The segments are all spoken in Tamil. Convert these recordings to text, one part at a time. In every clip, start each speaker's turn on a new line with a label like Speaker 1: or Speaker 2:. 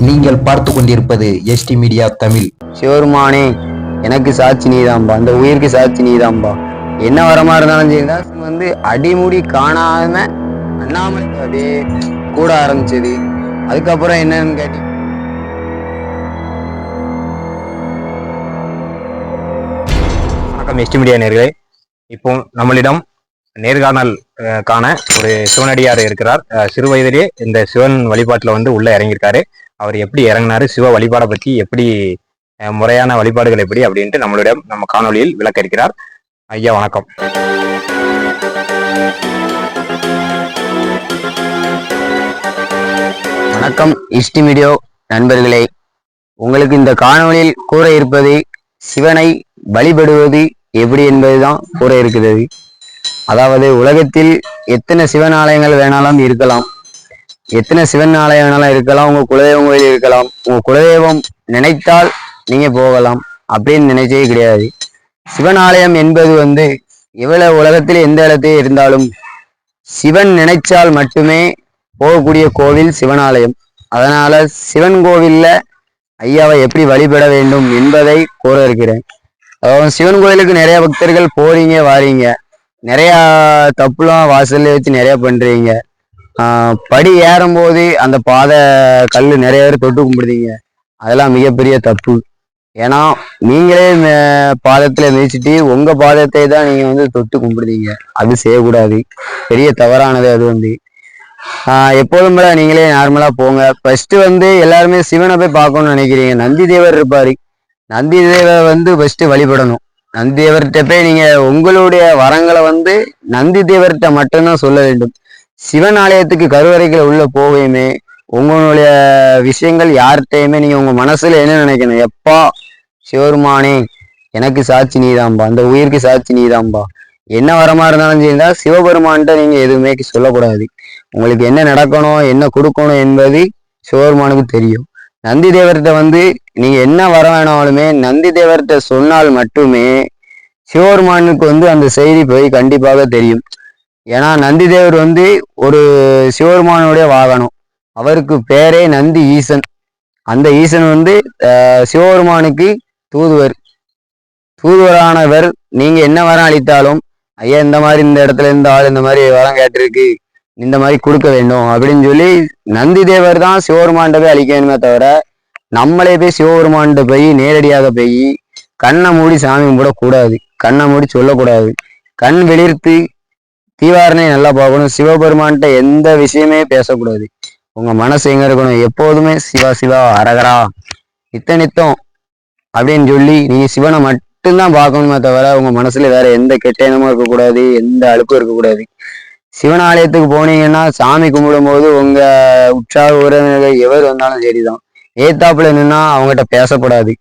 Speaker 1: நீங்கள் பார்த்து கொண்டிருப்பது எஸ்டி மீடியா தமிழ்.
Speaker 2: சிவருமானே எனக்கு சாட்சி நீதாம்பா. அந்த உயிருக்கு சாட்சி நீதாம்பா. என்ன வரமா இருந்தாலும் சரிதா வந்து அடிமுடி காணாம அண்ணாமலை அப்படியே கூட ஆரம்பிச்சது. அதுக்கப்புறம் என்னன்னு கேட்டி
Speaker 3: வணக்கம் எஸ்டி மீடியா நேர்களே. இப்போ நம்மளிடம் நேர்காணல் காண ஒரு சிவனடியார் இருக்கிறார். அஹ், சிறு வயதிலே இந்த சிவன் வழிபாட்டுல வந்து உள்ள இறங்கியிருக்காரு. அவர் எப்படி இறங்கினாரு சிவ வழிபாடை பத்தி எப்படி அஹ், முறையான வழிபாடுகள் எப்படி அப்படின்ட்டு நம்மளுடைய நம்ம காணொளியில் விளக்க இருக்கிறார் ஐயா வணக்கம்.
Speaker 2: வணக்கம் இஷ்டி வீடியோ நண்பர்களே. உங்களுக்கு இந்த காணொளியில் கூற இருப்பது சிவனை வழிபடுவது எப்படி என்பதுதான் கூற இருக்கிறது. அதாவது உலகத்தில் எத்தனை சிவன் ஆலயங்கள் வேணாலும் இருக்கலாம். எத்தனை சிவன் ஆலயம் வேணாலும் இருக்கலாம் உங்க குலதெய்வம் கோயில் இருக்கலாம் உங்க குலதெய்வம் நினைத்தால் நீங்க போகலாம் அப்படின்னு நினைச்சே கிடையாது. சிவன் ஆலயம் என்பது வந்து எவ்வளவு உலகத்தில் எந்த இடத்தில் இருந்தாலும் சிவன் நினைச்சால் மட்டுமே போகக்கூடிய கோவில் சிவனாலயம் அதனால சிவன் கோவில்ல ஐயாவை எப்படி வழிபட வேண்டும் என்பதை கூற இருக்கிறேன். அதாவது சிவன் கோயிலுக்கு நிறைய பக்தர்கள் போறீங்க வாரீங்க. நிறைய தப்புலாம் வாசல்ல வச்சு நிறைய பண்றீங்க. படி ஏறும்போது அந்த பாதை கல் நிறைய பேர் தொட்டு கும்பிடுதீங்க. அதெல்லாம் மிகப்பெரிய தப்பு. ஏன்னா நீங்களே ம- பாதத்துல மிதிச்சிட்டு உங்க பாதத்தை தான் நீங்க வந்து தொட்டு கும்பிடுதீங்க. அது செய்யக்கூடாது. பெரிய தவறானது அது வந்து. எப்போதும் போல நீங்களே நார்மலா போங்க. ஃபர்ஸ்ட் வந்து எல்லாருமே சிவனை போய் பார்க்கணும்னு நினைக்கிறீங்க. நந்தி தேவர் இருப்பாரு. நந்தி தேவர் வந்து ஃபர்ஸ்ட் வழிபடணும். நந்தி தேவர்கிட்ட போய் நீங்க உங்களுடைய வரங்களை வந்து நந்தி தேவர்கிட்ட மட்டும்தான் சொல்ல வேண்டும். சிவன் ஆலயத்துக்கு கருவறைக்குள்ள உள்ள போகையுமே உங்களுடைய விஷயங்கள் யார்கிட்டையுமே நீங்க உங்க மனசுல என்ன நினைக்கணும்? எப்பா சிவருமானே எனக்கு சாட்சி நீதாம்பா அந்த உயிருக்கு சாட்சி நீதாம்பா. என்ன வரமா இருந்தாலும் சரிந்தா சிவபெருமான்கிட்ட நீங்க எதுவுமே சொல்லக்கூடாது. உங்களுக்கு என்ன நடக்கணும் என்ன கொடுக்கணும் என்பது சிவபெருமானுக்கு தெரியும். நந்தி தேவர்கிட்ட வந்து நீங்க என்ன வர வேணாலுமே நந்தி தேவர்கிட்ட சொன்னால் மட்டுமே சிவபெருமானுக்கு வந்து அந்த செய்தி போய் கண்டிப்பாக தெரியும். ஏன்னா நந்தி தேவர் வந்து ஒரு சிவபெருமானுடைய வாகனம். அவருக்கு பேரே நந்தி ஈசன். அந்த ஈசன் வந்து சிவபெருமானுக்கு தூதுவர். தூதுவரானவர் நீங்கள் என்ன வரம் அளித்தாலும் ஐயா இந்த மாதிரி இந்த இடத்துல இருந்து ஆள் இந்த மாதிரி வரம் கேட்டிருக்கு. இந்த மாதிரி கொடுக்க வேண்டும். அப்படின்னு சொல்லி நந்தி தேவர் தான் சிவபெருமான்கிட்ட போய் அழிக்க வேணுமே தவிர நம்மளே போய் சிவபெருமான்கிட்ட போய் நேரடியாக போய் கண்ணை மூடி சாமி கும்பிடக்கூடாது. கண்ணை மூடி சொல்லக்கூடாது. கண் வெளிர்த்து தீவாரனை நல்லா பார்க்கணும். சிவபெருமான்கிட்ட எந்த விஷயமே பேசக்கூடாது. உங்க மனசு எங்க இருக்கணும்? எப்போதுமே சிவா சிவா அரகரா நித்த நித்தம் அப்படின்னு சொல்லி நீங்க சிவனை மட்டும்தான் பார்க்கணுமே தவிர உங்க மனசுல வேற எந்த கெட்ட எண்ணமும் இருக்கக்கூடாது எந்த அழுப்பும் இருக்கக்கூடாது. சிவன் ஆலயத்துக்கு போனீங்கன்னா சாமி கும்பிடும் போது உங்க உற்சாக உறவினர்கள் எவர் வந்தாலும் சரிதான். ஏத்தாப்புல நின்னா அவங்ககிட்ட பேசக்கூடாது.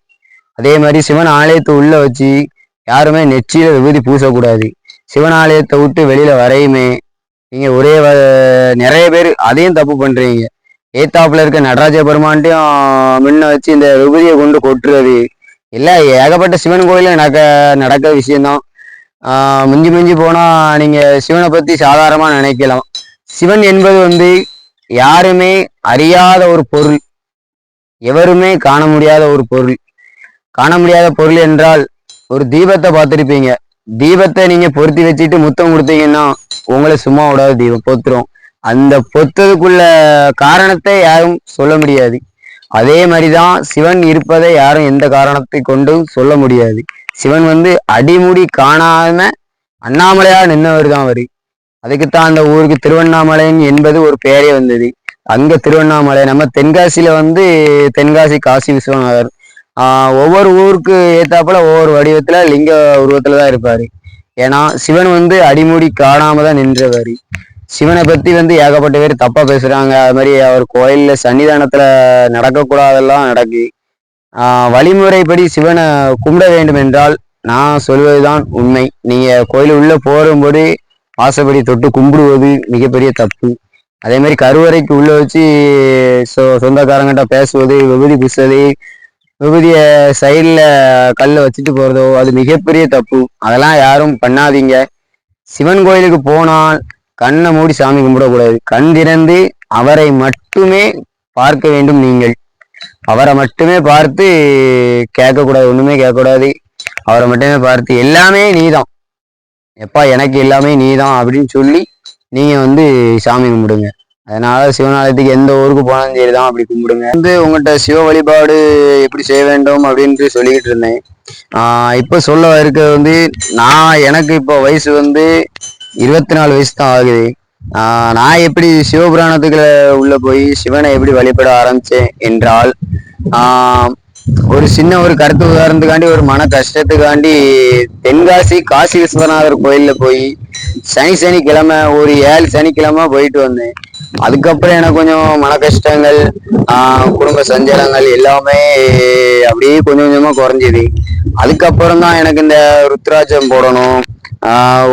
Speaker 2: அதே மாதிரி சிவன் ஆலயத்தை உள்ள வச்சு யாருமே நெச்சியில விபூதி பூசக்கூடாது. சிவன் ஆலயத்தை விட்டு வெளியில வரையுமே நீங்க ஒரே வ- நிறைய பேர் அதையும் தப்பு பண்றீங்க. ஏத்தாப்புல இருக்க நடராஜ பெருமான்ட்டையும் முன்ன வச்சு இந்த விபதியை கொண்டு கொட்டுறது. இல்லை ஏகப்பட்ட சிவன் கோயிலும் நடக்க நடக்க விஷயம்தான். மிஞ்சி மிஞ்சி போனா நீங்க சிவனை பத்தி சாதாரணமா நினைக்கலாம். சிவன் என்பது வந்து யாருமே அறியாத ஒரு பொருள். எவருமே காண முடியாத ஒரு பொருள். காண முடியாத பொருள் என்றால் ஒரு தீபத்தை பார்த்துருப்பீங்க. தீபத்தை நீங்க பொருத்தி வச்சுட்டு முத்தம் கொடுத்தீங்கன்னா உங்களை சும்மா விடாது தீபம் பொத்துரும். அந்த பொத்ததுக்குள்ள காரணத்தை யாரும் சொல்ல முடியாது. அதே மாதிரிதான் சிவன் இருப்பதை யாரும் எந்த காரணத்தை கொண்டும் சொல்ல முடியாது. சிவன் வந்து அடிமுடி காணாம அண்ணாமலையா நின்னவர் தான் அவரு. அதுக்குத்தான் அந்த ஊருக்கு திருவண்ணாமலைன்னு என்பது ஒரு பெயரே வந்தது. அங்க திருவண்ணாமலை நம்ம தென்காசியில வந்து தென்காசி காசி விஸ்வநாதர். ஒவ்வொரு ஊருக்கு ஏத்தாப்புல ஒவ்வொரு வடிவத்துல லிங்க உருவத்துல தான் இருப்பாரு. ஏன்னா சிவன் வந்து அடிமுடி காணாம தான் நின்றவர். சிவனை பத்தி வந்து ஏகப்பட்ட பேர் தப்பா பேசுறாங்க. அது மாதிரி அவர் கோயில்ல சன்னிதானத்துல நடக்கக்கூடாதெல்லாம் நடக்கு. ஆஹ் வழிமுறைப்படி சிவனை கும்பிட வேண்டும் என்றால் நான் சொல்வதுதான் உண்மை. நீங்க கோயில் உள்ள போகும்போது வாசப்படி தொட்டு கும்பிடுவது மிகப்பெரிய தப்பு. அதே மாதிரி கருவறைக்கு உள்ள வச்சு சொ சொந்தக்காரங்கிட்ட பேசுவது விபூதி பூசுவது விபூதிய சைடில் கல்லை வச்சுட்டு போகிறதோ அது மிகப்பெரிய தப்பு. அதெல்லாம் யாரும் பண்ணாதீங்க. சிவன் கோயிலுக்கு போனால் கண்ணை மூடி சாமி கும்பிடக்கூடாது. கண் திறந்து அவரை மட்டுமே பார்க்க வேண்டும் நீங்கள். அவரை மட்டுமே பார்த்து கேட்கக்கூடாது ஒன்றுமே கேட்கக்கூடாது. அவரை மட்டுமே பார்த்து எல்லாமே நீதான். எப்பா எனக்கு எல்லாமே நீதான் அப்படின்னு சொல்லி நீங்கள் வந்து சாமி கும்பிடுங்க. அதனால சிவனாலயத்துக்கு எந்த ஊருக்கு போனாலும் சரி தான் அப்படி கும்பிடுங்க. வந்து உங்கள்கிட்ட சிவ வழிபாடு எப்படி செய்ய வேண்டும் அப்படின்ட்டு சொல்லிக்கிட்டு இருந்தேன். இப்போ சொல்ல இருக்கிறது வந்து நான் எனக்கு இப்போ வயசு வந்து இருபத்தி நாலு வயசு தான் ஆகுது. நான் எப்படி சிவபுராணத்துக்குள்ள உள்ள போய் சிவனை எப்படி வழிபட ஆரம்பிச்சேன் என்றால் ஒரு சின்ன ஒரு கருத்து உதாரணத்துக்காண்டி ஒரு மன கஷ்டத்துக்காண்டி தென்காசி காசி விஸ்வநாதர் கோயிலில் போய் சனி சனிக்கிழமை ஒரு ஏழு சனிக்கிழமை போயிட்டு வந்தேன். அதுக்கப்புறம் எனக்கு கொஞ்சம் மன கஷ்டங்கள் குடும்ப சஞ்சலங்கள் எல்லாமே அப்படியே கொஞ்சம் கொஞ்சமா குறைஞ்சிது. அதுக்கப்புறம் தான் எனக்கு இந்த ருத்ராட்சம் போடணும்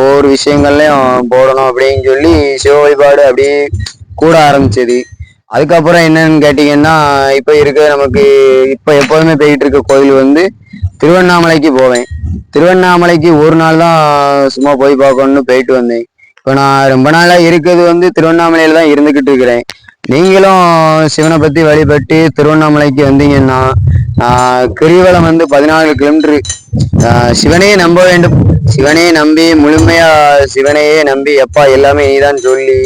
Speaker 2: ஒவ்வொரு விஷயங்கள்லையும் போடணும் அப்படின்னு சொல்லி சிவ வழிபாடு அப்படியே கூட ஆரம்பிச்சது. அதுக்கப்புறம் என்னன்னு கேட்டீங்கன்னா இப்ப இருக்க நமக்கு இப்ப எப்போதுமே போயிட்டு இருக்க கோயில் வந்து திருவண்ணாமலைக்கு போவேன். திருவண்ணாமலைக்கு ஒரு நாள் தான் சும்மா போய் பார்க்கணும்னு போயிட்டு வந்தேன். இப்போ நான் ரொம்ப நாளாக இருக்கிறது வந்து திருவண்ணாமலையில் தான் இருந்துக்கிட்டு இருக்கிறேன். நீங்களும் சிவனை பற்றி வழிபட்டு திருவண்ணாமலைக்கு வந்தீங்கன்னா கிரிவலம் வந்து பதினாலு கிலோமீட்ரு சிவனையே நம்ப வேண்டும். சிவனையே நம்பி முழுமையாக சிவனையே நம்பி எப்பா எல்லாமே நீதான் சொல்லி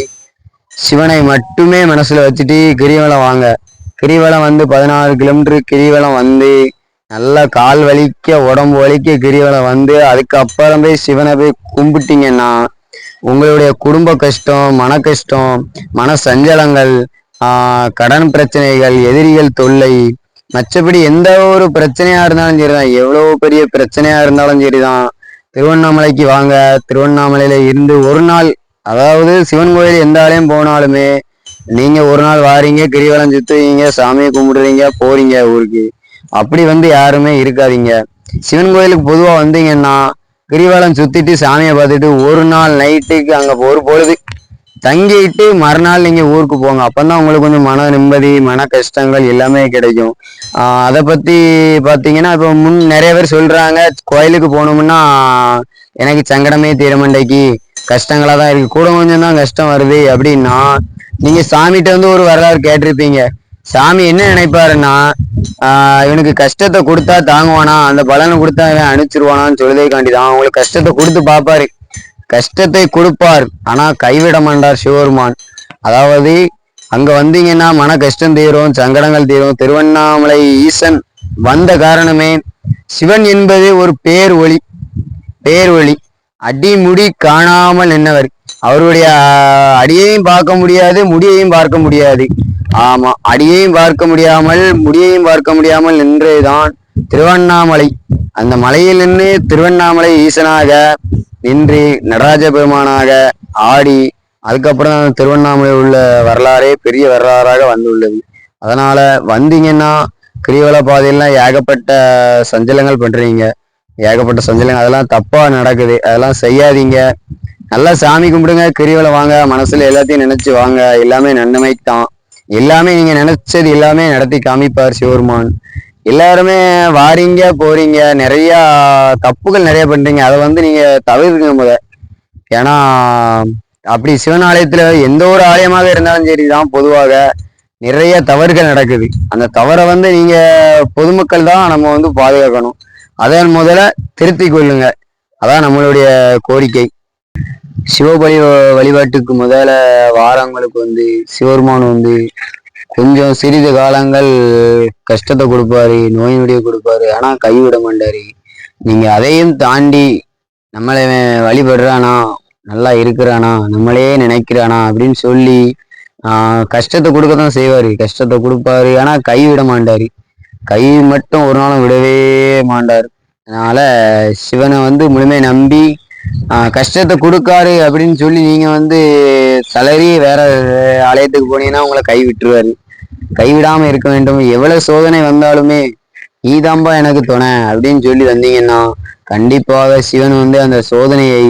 Speaker 2: சிவனை மட்டுமே மனசில் வச்சுட்டு கிரிவலம் வாங்க. கிரிவலம் வந்து பதினாறு கிலோமீட்ரு கிரிவலம் வந்து நல்லா கால் வலிக்க உடம்பு வலிக்க கிரிவலம் வந்து அதுக்கப்புறம் போய் சிவனை போய் கும்பிட்டிங்கன்னா உங்களுடைய குடும்ப கஷ்டம் மன கஷ்டம் மன சஞ்சலங்கள் கடன் பிரச்சனைகள் எதிரிகள் தொல்லை மற்றபடி எந்த ஒரு பிரச்சனையா இருந்தாலும் சரிதான். எவ்வளவு பெரிய பிரச்சனையா இருந்தாலும் சரிதான். திருவண்ணாமலைக்கு வாங்க. திருவண்ணாமலையில இருந்து ஒரு நாள் அதாவது சிவன் கோயில் எந்த ஆலயம் போனாலுமே நீங்க ஒரு நாள் வாரீங்க கிரிவலம் சுத்துவீங்க சாமியை கும்பிடுறீங்க போறீங்க ஊருக்கு. அப்படி வந்து யாருமே இருக்காதீங்க. சிவன் கோயிலுக்கு பொதுவா வந்தீங்கன்னா கிரிவலம் சுத்திட்டு சாமியை பார்த்துட்டு ஒரு நாள் நைட்டுக்கு அங்க ஒரு பொழுது. தங்கிட்டு மறுநாள் நீங்க ஊருக்கு போங்க. அப்பதான் உங்களுக்கு கொஞ்சம் மன நிம்மதி மன கஷ்டங்கள் எல்லாமே கிடைக்கும். அதை பத்தி பாத்தீங்கன்னா இப்போ முன் நிறைய பேர் சொல்றாங்க கோயிலுக்கு போனோம்னா எனக்கு சங்கடமே தீரமண்டைக்கு கஷ்டங்களா தான் இருக்கு. கூட கொஞ்சம் தான் கஷ்டம் வருது அப்படின்னா நீங்க சாமிகிட்ட வந்து ஒரு வரலாறு கேட்டிருப்பீங்க. சாமி என்ன நினைப்பாருன்னா இவனுக்கு கஷ்டத்தை கொடுத்தா தாங்குவானா அந்த பலனை கொடுத்தா இவன் அனுப்பிச்சிருவானான்னு சொல்லுதேக்காண்டி தான் அவங்களுக்கு கஷ்டத்தை கொடுத்து பார்ப்பாரு கஷ்டத்தை கொடுப்பார் ஆனா கைவிட மாட்டார் சிவபெருமான். அதாவது அங்க வந்தீங்கன்னா மன கஷ்டம் தீரும் சங்கடங்கள் தீரும். திருவண்ணாமலை ஈசன் வந்த காரணமே சிவன் என்பது ஒரு பேர் ஒளி பேர் ஒளி அடிமுடி காணாமல் நின்னவர். அவருடைய அடியையும் பார்க்க முடியாது முடியையும் பார்க்க முடியாது. ஆமா அடியையும் பார்க்க முடியாமல் முடியையும் பார்க்க முடியாமல் நின்றதுதான் திருவண்ணாமலை. அந்த மலையில் நின்று திருவண்ணாமலை ஈசனாக நின்று நடராஜ பெருமானாக ஆடி அதுக்கப்புறம் திருவண்ணாமலை உள்ள வரலாறே பெரிய வரலாறாக வந்துள்ளது. அதனால வந்தீங்கன்னா கிரிவல பாதையெல்லாம் ஏகப்பட்ட சஞ்சலங்கள் பண்றீங்க. ஏகப்பட்ட சஞ்சலங்கள் அதெல்லாம் தப்பா நடக்குது. அதெல்லாம் செய்யாதீங்க. நல்லா சாமி கும்பிடுங்க கிரிவலம் வாங்க மனசுல எல்லாத்தையும் நினைச்சு வாங்க. எல்லாமே நன்மைக்கு தான் எல்லாமே நீங்க நினைச்சது எல்லாமே நடத்தி காமிப்பார் சிவருமான் எல்லாருமே வாரீங்க போறீங்க நிறைய தப்புகள் நிறைய பண்றீங்க. அதை வந்து நீங்க தவிர்க்க முத ஏன்னா அப்படி சிவன் ஆலயத்துல எந்த ஒரு ஆலயமாக இருந்தாலும் சரிதான் பொதுவாக நிறைய தவறுகள் நடக்குது. அந்த தவறை வந்து நீங்க பொதுமக்கள் தான் நம்ம வந்து பாதுகாக்கணும். அதன் முதல்ல திருத்திக் கொள்ளுங்க. அதான் நம்மளுடைய கோரிக்கை. சிவபலி வழிபாட்டுக்கு முதல்ல வாரங்களுக்கு வந்து சிவருமான் வந்து கொஞ்சம் சிறிது காலங்கள் கஷ்டத்தை கொடுப்பாரு நோய் நொடியை கொடுப்பாரு ஆனா கைவிட மாட்டாரு. நீங்க அதையும் தாண்டி நம்மளை வழிபடுறானா நல்லா இருக்கிறானா நம்மளே நினைக்கிறானா அப்படின்னு சொல்லி கஷ்டத்தை கொடுக்க தான் செய்வார். கஷ்டத்தை கொடுப்பாரு ஆனா கைவிட மாட்டார். கை மட்டும் ஒரு நாளும் விடவே மாட்டார். அதனால் சிவனை வந்து முழுமையை நம்பி கஷ்டத்தை கொடுக்காரு அப்படின்னு சொல்லி நீங்க வந்து தளறி வேற ஆலயத்துக்கு போனீங்கன்னா உங்களை கை விட்டுருவாரு கைவிடாம இருக்க வேண்டும். எவ்வளவு சோதனை வந்தாலுமே நீதாம்பா எனக்கு துணை அப்படின்னு சொல்லி வந்தீங்கன்னா கண்டிப்பாக சிவன் வந்து அந்த சோதனையை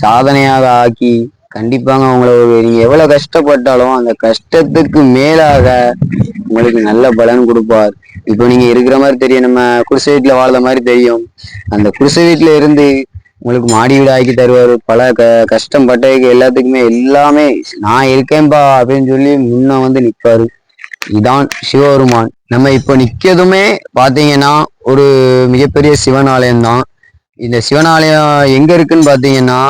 Speaker 2: சாதனையாக ஆக்கி கண்டிப்பாக உங்களை ஒரு நீங்க எவ்வளவு கஷ்டப்பட்டாலும் அந்த கஷ்டத்துக்கு மேலாக உங்களுக்கு நல்ல பலன் கொடுப்பார். இப்போ நீங்க இருக்கிற மாதிரி தெரியும். நம்ம குடிசை வீட்டுல வாழ்ந்த மாதிரி தெரியும். அந்த குடிசை வீட்டுல இருந்து உங்களுக்கு மாடி வீடு ஆக்கி தருவார் பல க கஷ்டப்பட்டதுக்கு எல்லாத்துக்குமே எல்லாமே நான் இருக்கேன்பா அப்படின்னு சொல்லி முன்ன வந்து நிற்பாரு இதான் சிவபெருமான். நம்ம இப்போ நிற்கிறதுமே பார்த்தீங்கன்னா ஒரு மிகப்பெரிய சிவன் ஆலயம் தான் இந்த சிவன் ஆலயம் எங்கே இருக்குன்னு பார்த்தீங்கன்னா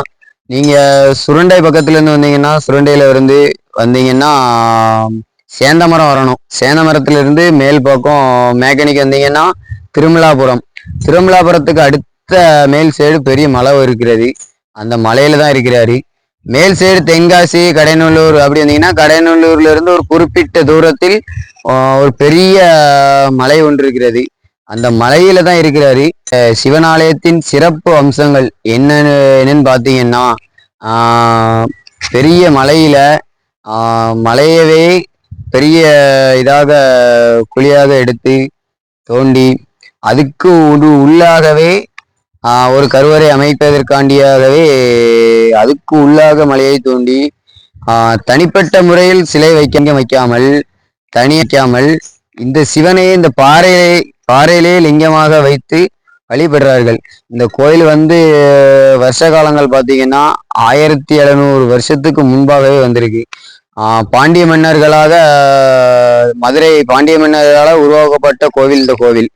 Speaker 2: நீங்கள் சுரண்டை பக்கத்துலேருந்து வந்தீங்கன்னா சுரண்டையில் இருந்து வந்தீங்கன்னா சேந்தமரம் வரணும். சேந்த மரத்துலேருந்து மேல் பக்கம் மேக்கனிக் வந்தீங்கன்னா திருமலாபுரம். திருமலாபுரத்துக்கு அடுத்து மேல் சைடு பெரிய மலை இருக்கிறது. அந்த மலையில தான் இருக்கிறாரு. மேல் சைடு தென்காசி கடைநல்லூர் அப்படி வந்தீங்கன்னா கடைநல்லூர்ல இருந்து ஒரு குறிப்பிட்ட தூரத்தில் ஒரு பெரிய மலை ஒன்று இருக்கிறது. அந்த மலையில தான் இருக்கிறாரு. சிவனாலயத்தின் சிறப்பு அம்சங்கள் என்னன்னு என்னன்னு பார்த்தீங்கன்னா பெரிய மலையில மலையவே பெரிய இதாக குழியாக எடுத்து தோண்டி அதுக்கு உள்ளாகவே ஒரு கருவறை அமைப்பதற்காண்டியாகவே அதுக்கு உள்ளாக மலையை தோண்டி தனிப்பட்ட முறையில் சிலை வைக்க வைக்காமல் தனி வைக்காமல் இந்த சிவனையே இந்த பாறையை பாறையிலே லிங்கமாக வைத்து வழிபடுறார்கள். இந்த கோயில் வந்து வருஷ காலங்கள் பார்த்தீங்கன்னா ஆயிரத்தி எழுநூறு வருஷத்துக்கு முன்பாகவே வந்திருக்கு. பாண்டிய மன்னர்களாக மதுரை பாண்டிய மன்னர்களால் உருவாக்கப்பட்ட கோவில் இந்த கோவில்.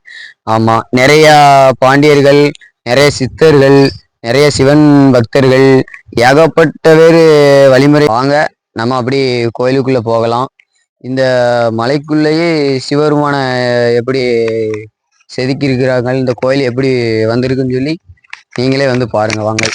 Speaker 2: ஆமாம் நிறையா பாண்டியர்கள் நிறைய சித்தர்கள் நிறைய சிவன் பக்தர்கள் ஏகப்பட்ட பேர் வழிமுறை வாங்க நம்ம அப்படி கோயிலுக்குள்ளே போகலாம். இந்த மலைக்குள்ளேயே சிவருமான எப்படி செதுக்கி இருக்கிறார்கள் இந்த கோயில் எப்படி வந்திருக்குன்னு சொல்லி நீங்களே வந்து பாருங்கள் வாங்க.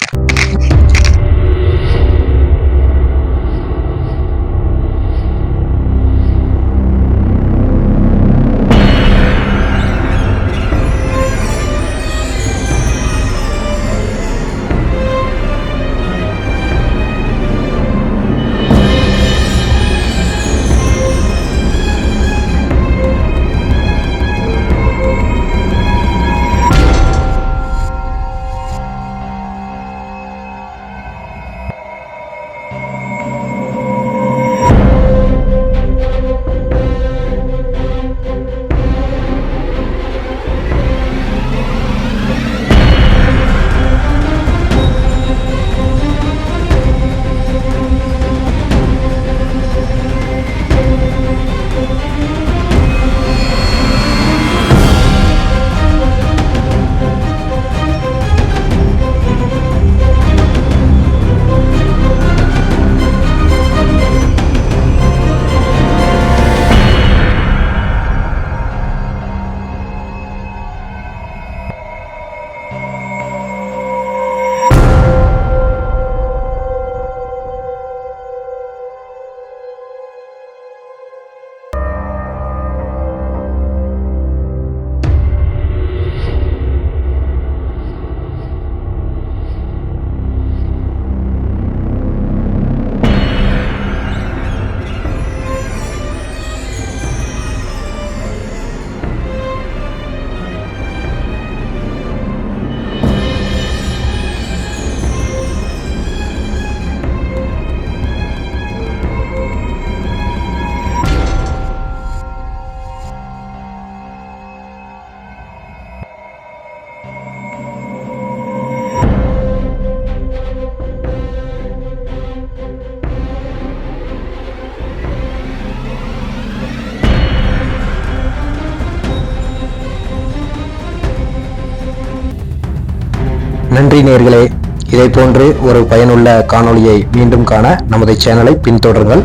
Speaker 1: நன்றி நேர்களே. இதை போன்று ஒரு பயனுள்ள காணொளியை மீண்டும் காண நமது சேனலை பின்தொடருங்கள்.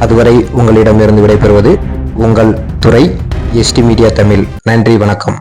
Speaker 1: அதுவரை உங்களிடமிருந்து விடைபெறுவது உங்கள் துறை எஸ்டி மீடியா தமிழ். நன்றி வணக்கம்.